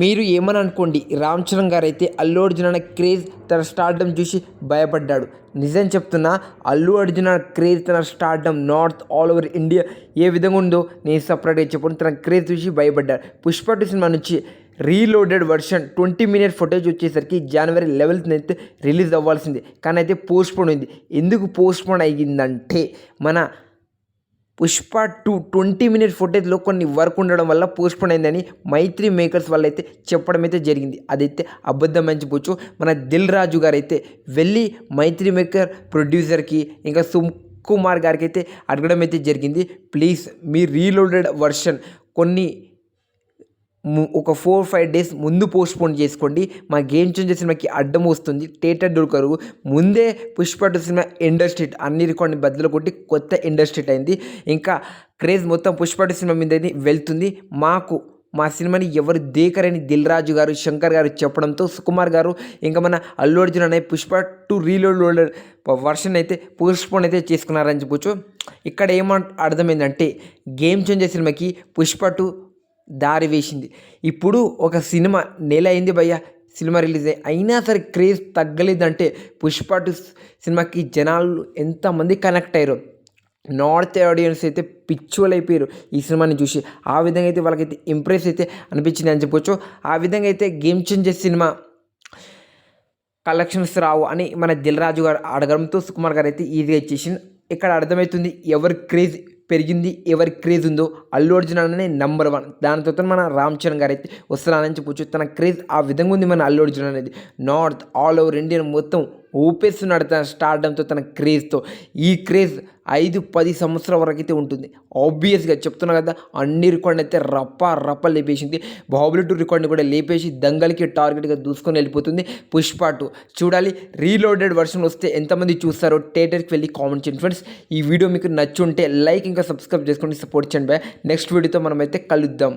మీరు ఏమని అనుకోండి రామ్ చరణ్ గారు అయితే అల్లు అర్జున్ అనే క్రేజ్ తన స్టార్డమ్ చూసి భయపడ్డాడు. నిజం చెప్తున్నా అల్లు అర్జున్ అనే క్రేజ్ తన stardom north all over India ఏ విధంగా ఉందో నేను సపరేట్గా చెప్పను. తన క్రేజ్ చూసి భయపడ్డాడు. పుష్ప టూ సినిమా నుంచి reloaded version twenty minute footage వచ్చేసరికి జనవరి లెవెల్త్ అయితే రిలీజ్ అవ్వాల్సింది. కానీ అయితే పోస్ట్పోన్ అయింది. ఎందుకు పోస్ట్పోన్ అయ్యిందంటే మన పుష్ప టూ ట్వంటీ మినిట్ ఫుటేజ్లో కొన్ని వర్క్ ఉండడం వల్ల పోస్ట్పోన్ అయిందని మైత్రి మేకర్స్ వాళ్ళు అయితే చెప్పడం అయితే జరిగింది. అదైతే అబద్ధం మంచిపోవచ్చు మన దిల్ రాజు గారు అయితే వెళ్ళి మైత్రి మేకర్ ప్రొడ్యూసర్కి ఇంకా సుమ్ కుమార్ గారికి అయితే అడగడం అయితే జరిగింది. ప్లీజ్ మీ రీలోడెడ్ వర్షన్ కొన్ని ఒక ఫోర్ ఫైవ్ డేస్ ముందు పోస్ట్పోన్ చేసుకోండి. మా గేమ్ చేంజర్ సినిమాకి అడ్డం వస్తుంది. థియేటర్ దొరకరు. ముందే పుష్ప టూ సినిమా ఇండస్ట్రీ అన్ని రికార్డుని బద్దలు కొట్టి కొత్త ఇండస్ట్రీ అయింది. ఇంకా క్రేజ్ మొత్తం పుష్ప టూ సినిమా మీద వెళ్తుంది. మాకు మా సినిమాని ఎవరు దేకరని దిల్ రాజు గారు శంకర్ గారు చెప్పడంతో సుకుమార్ గారు ఇంకా మన అల్లు అర్జున్ అనే పుష్ప టూ రీలోడ్ వర్షన్ అయితే పోస్ట్పోన్ అయితే చేసుకున్నారని చెప్పొచ్చు. ఇక్కడ ఏమంట అర్థమైందంటే గేమ్ చేంజర్ సినిమాకి పుష్ప టూ దారి వేసింది. ఇప్పుడు ఒక సినిమా నెల అయింది భయ్య సినిమా రిలీజ్. అయ్యి అయినా సరే క్రేజ్ తగ్గలేదంటే పుష్ప టూ సినిమాకి జనాలు ఎంతమంది కనెక్ట్ అయ్యారు. నార్త్ ఆడియన్స్ అయితే పిచ్చువల్ అయిపోయారు ఈ సినిమాని చూసి. ఆ విధంగా అయితే వాళ్ళకైతే ఇంప్రెస్ అయితే అనిపించింది అని చెప్పొచ్చు. ఆ విధంగా అయితే గేమ్ చేంజర్ సినిమా కలెక్షన్స్ రావు అని మన దిల్ రాజు గారు అడగడంతో సుకుమార్ గారు అయితే ఈజీగా ఇచ్చేసింది. ఇక్కడ అర్థమవుతుంది ఎవరి క్రేజ్ పెరిగింది ఎవరి క్రేజ్ ఉందో అల్లు అర్జున్ అనే నెంబర్ వన్ దానితో మన రామ్ చరణ్ గారు అయితే వస్తున్నారని చెప్పొచ్చు. తన క్రేజ్ ఆ విధంగా ఉంది మన అల్లు అర్జున్ అనేది. నార్త్ ఆల్ ఓవర్ ఇండియన్ మొత్తం ఊపేస్తున్నాడు తన స్టార్డంతో తన క్రేజ్తో. ఈ క్రేజ్ ఐదు పది సంవత్సరాల వరకు అయితే ఉంటుంది ఆబ్వియస్గా చెప్తున్నా కదా అన్ని రికార్డులు అయితే రప్ప రప్ప లేపేసింది. బాహుబలి టూ రికార్డ్ని కూడా లేపేసి దంగల్కి టార్గెట్గా దూసుకొని వెళ్ళిపోతుంది. పుష్ప టూ చూడాలి రీలోడెడ్ వర్షన్ వస్తే ఎంతమంది చూస్తారో థియేటర్కి వెళ్ళి కామెంట్ చేయండి. ఫ్రెండ్స్ ఈ వీడియో మీకు నచ్చుంటే లైక్ ఇంకా సబ్స్క్రైబ్ చేసుకొని సపోర్ట్ చేయండి. బాయ్ నెక్స్ట్ వీడియోతో మనమైతే కలుద్దాం.